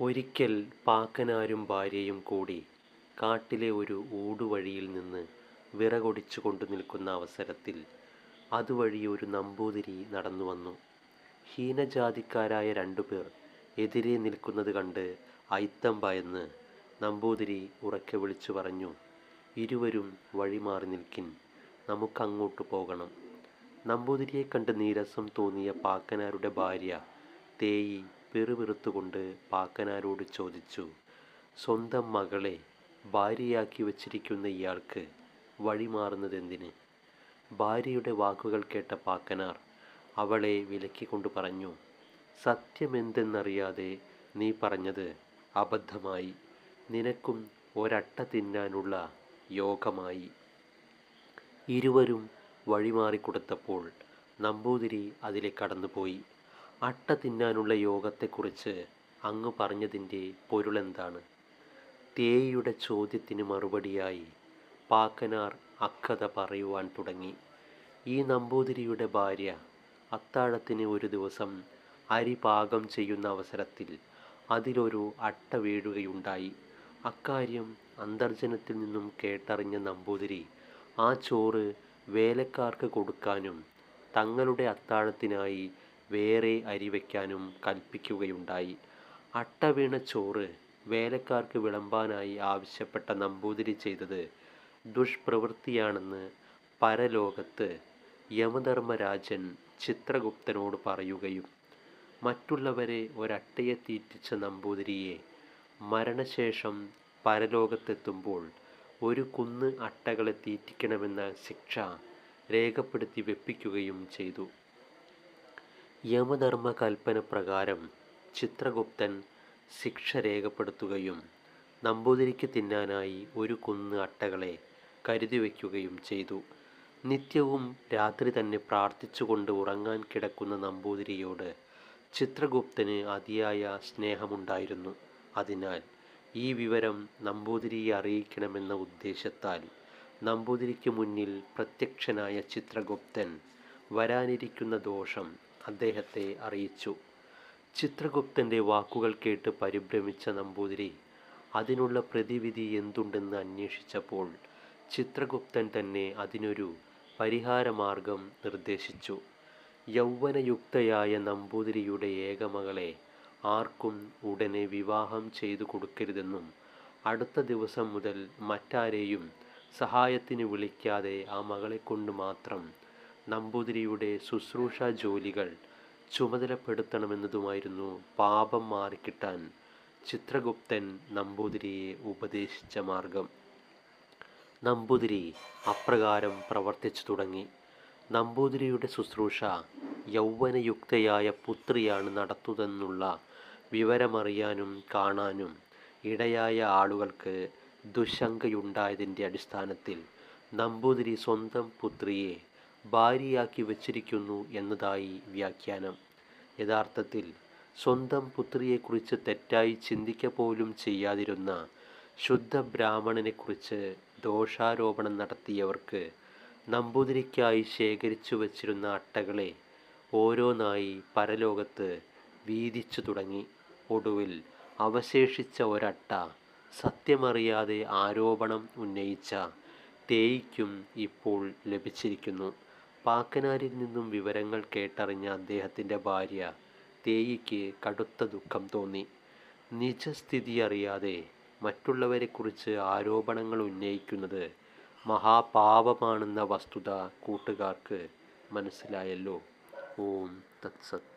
ഒരിക്കൽ പാക്കനാരും ഭാര്യയും കൂടി കാട്ടിലെ ഒരു ഊടുവഴിയിൽ നിന്ന് വിറകൊടിച്ചു കൊണ്ടു നിൽക്കുന്ന അവസരത്തിൽ അതുവഴി ഒരു നമ്പൂതിരി നടന്നു വന്നു ഹീനജാതിക്കാരായ രണ്ടുപേർ എതിരെ നിൽക്കുന്നത് കണ്ട് അയിത്തം ഭയന്ന് നമ്പൂതിരി ഉറക്കെ വിളിച്ചു പറഞ്ഞു ഇരുവരും വഴിമാറി നിൽക്കിൻ നമുക്കങ്ങോട്ട് പോകണം. നമ്പൂതിരിയെ കണ്ട് നീരസം തോന്നിയ പാക്കനാരുടെ ഭാര്യ തേയി പിറുപിറുത്തുകൊണ്ട് പാക്കനാരോട് ചോദിച്ചു സ്വന്തം മകളെ ഭാര്യയാക്കി വച്ചിരിക്കുന്ന ഇയാൾക്ക് വഴി മാറുന്നതെന്തിന്? ഭാര്യയുടെ വാക്കുകൾ കേട്ട പാക്കനാർ അവളെ വിലക്കിക്കൊണ്ട് പറഞ്ഞു സത്യമെന്തെന്നറിയാതെ നീ പറഞ്ഞത് അബദ്ധമായി. നിനക്കും ഒരട്ട തിന്നാനുള്ള യോഗമായി. ഇരുവരും വഴിമാറിക്കൊടുത്തപ്പോൾ നമ്പൂതിരി അതിലെ കടന്നുപോയി. അട്ട തിന്നാനുള്ള യോഗത്തെക്കുറിച്ച് അങ്ങ് പറഞ്ഞതിന്റെ പൊരുളെന്താണ്? തേയുടെ ചോദ്യത്തിന് മറുപടിയായി പാക്കനാർ അക്കഥ പറയുവാൻ തുടങ്ങി. ഈ നമ്പൂതിരിയുടെ ഭാര്യ അത്താഴത്തിന് ഒരു ദിവസം അരി പാകം ചെയ്യുന്ന അവസരത്തിൽ അതിലൊരു അട്ട വീഴുകയുണ്ടായി അക്കാര്യം അന്തർജനത്തിൽ നിന്നും കേട്ടറിഞ്ഞ നമ്പൂതിരി ആ ചോറ് വേലക്കാർക്ക് കൊടുക്കാനും തങ്ങളുടെ അത്താഴത്തിനായി വേറെ അരി വയ്ക്കാനും കൽപ്പിക്കുകയുണ്ടായി. അട്ട വീണ ചോറ് വേലക്കാർക്ക് വിളമ്പാനായി ആവശ്യപ്പെട്ട നമ്പൂതിരി ചെയ്തത് ദുഷ്പ്രവൃത്തിയാണെന്ന് പരലോകത്ത് യമധർമ്മരാജൻ ചിത്രഗുപ്തനോട് പറയുകയും മറ്റുള്ളവരെ ഒരട്ടയെ തീറ്റിച്ച നമ്പൂതിരിയെ മരണശേഷം പരലോകത്തെത്തുമ്പോൾ ഒരു കുന്ന് അട്ടകളെ തീറ്റിക്കണമെന്ന ശിക്ഷ രേഖപ്പെടുത്തി വെപ്പിക്കുകയും ചെയ്തു. യമധർമ്മ കൽപ്പന പ്രകാരം ചിത്രഗുപ്തൻ ശിക്ഷ രേഖപ്പെടുത്തുകയും നമ്പൂതിരിക്ക് തിന്നാനായി ഒരു കുന്ന് അട്ടകളെ കരുതി വയ്ക്കുകയും ചെയ്തു. നിത്യവും രാത്രി തന്നെ പ്രാർത്ഥിച്ചുകൊണ്ട് ഉറങ്ങാൻ കിടക്കുന്ന നമ്പൂതിരിയോട് ചിത്രഗുപ്തന് അതിയായ സ്നേഹമുണ്ടായിരുന്നു. അതിനാൽ ഈ വിവരം നമ്പൂതിരിയെ അറിയിക്കണമെന്ന ഉദ്ദേശത്താൽ നമ്പൂതിരിക്ക് മുന്നിൽ പ്രത്യക്ഷനായ ചിത്രഗുപ്തൻ വരാനിരിക്കുന്ന ദോഷം അദ്ദേഹത്തെ അറിയിച്ചു. ചിത്രഗുപ്തന്റെ വാക്കുകൾ കേട്ട് പരിഭ്രമിച്ച നമ്പൂതിരി അതിനുള്ള പ്രതിവിധി എന്തുണ്ടെന്ന് അന്വേഷിച്ചപ്പോൾ ചിത്രഗുപ്തൻ തന്നെ അതിനൊരു പരിഹാരമാർഗം നിർദ്ദേശിച്ചു. യൗവനയുക്തയായ നമ്പൂതിരിയുടെ ഏകമകളെ ആർക്കും ഉടനെ വിവാഹം ചെയ്തു കൊടുക്കരുതെന്നും അടുത്ത ദിവസം മുതൽ മറ്റാരെയും സഹായത്തിന് വിളിക്കാതെ ആ മകളെ കൊണ്ട് മാത്രം നമ്പൂതിരിയുടെ ശുശ്രൂഷ ജോലികൾ ചുമതലപ്പെടുത്തണമെന്നതുമായിരുന്നു പാപം മാറിക്കിട്ടാൻ ചിത്രഗുപ്തൻ നമ്പൂതിരിയെ ഉപദേശിച്ച മാർഗം. നമ്പൂതിരി അപ്രകാരം പ്രവർത്തിച്ചു തുടങ്ങി. നമ്പൂതിരിയുടെ ശുശ്രൂഷ യൗവനയുക്തയായ പുത്രിയാണ് നടത്തുന്നതെന്നുള്ള വിവരമറിയാനും കാണാനും ഇടയായ ആളുകൾക്ക് ദുശങ്കയുണ്ടായതിന്റെ അടിസ്ഥാനത്തിൽ നമ്പൂതിരി സ്വന്തം പുത്രിയെ ഭാര്യയാക്കി വച്ചിരിക്കുന്നു എന്നതായി വ്യാഖ്യാനം. യഥാർത്ഥത്തിൽ സ്വന്തം പുത്രിയെക്കുറിച്ച് തെറ്റായി ചിന്തിക്ക പോലും ചെയ്യാതിരുന്ന ശുദ്ധ ബ്രാഹ്മണനെക്കുറിച്ച് ദോഷാരോപണം നടത്തിയവർക്ക് നമ്പൂതിരിക്കായി ശേഖരിച്ചു വച്ചിരുന്ന അട്ടകളെ ഓരോന്നായി പരലോകത്ത് വീതിച്ചു തുടങ്ങി. ഒടുവിൽ അവശേഷിച്ച ഒരട്ട സത്യമറിയാതെ ആരോപണം ഉന്നയിച്ച തേയ്ക്കും ഇപ്പോൾ ലഭിച്ചിരിക്കുന്നു. പാക്കനാരിൽ നിന്നും വിവരങ്ങൾ കേട്ടറിഞ്ഞ അദ്ദേഹത്തിന്റെ ഭാര്യ തേയിക്ക് കടുത്ത ദുഃഖം തോന്നി. നിജസ്ഥിതി അറിയാതെ മറ്റുള്ളവരെക്കുറിച്ച് ആരോപണങ്ങൾ ഉന്നയിക്കുന്നത് മഹാപാപമാണെന്ന വസ്തുത കൂട്ടുകാർക്ക് മനസ്സിലായല്ലോ. ഓം തത്സത്.